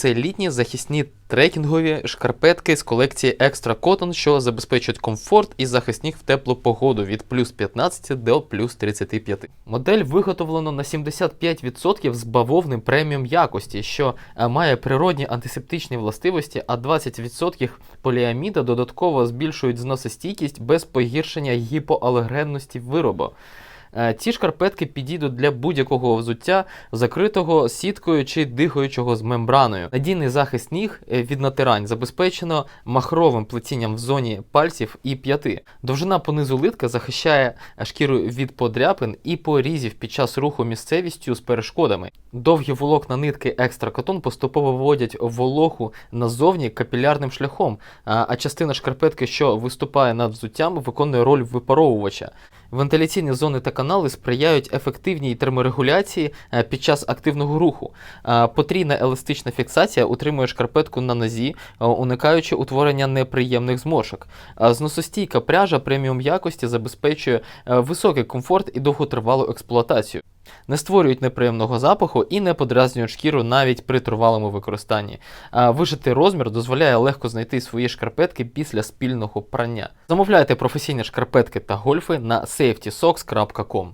Це літні захисні трекінгові шкарпетки з колекції Extra Cotton, що забезпечують комфорт і захисність в теплу погоду від плюс 15 до плюс 35. Модель виготовлено на 75% з бавовни преміум якості, що е, має природні антисептичні властивості, а 20% поліаміда додатково збільшують зносостійкість без погіршення гіпоалергенності виробу. Е, Ці шкарпетки підійдуть для будь-якого взуття, закритого сіткою чи дихаючого з мембраною. Надійний захист ніг е, від натирань забезпечено махровим плетінням в зоні пальців і п'яти. Довжина понизу литка захищає е, шкіру від подряпин і порізів під час руху місцевістю з перешкодами. Довгі волокна нитки екстра катон поступово виводять волоху назовні капілярним шляхом, а частина шкарпетки, що виступає над взуттям, виконує роль випаровувача. Вентиляційні зони та канали сприяють ефективній терморегуляції е, під час активного руху. Е, Потрійна еластична фіксація утримує шкарпетку на нозі, е, уникаючи утворення неприємних зморшок. Зносостійка пряжа преміум якості забезпечує високий комфорт і довготривалу експлуатацію. Не створюють неприємного запаху і не подразнюють шкіру навіть при тривалому використанні. А Вишитий розмір дозволяє легко знайти свої шкарпетки після спільного прання. Замовляйте професійні шкарпетки та гольфи на safetysocks.com.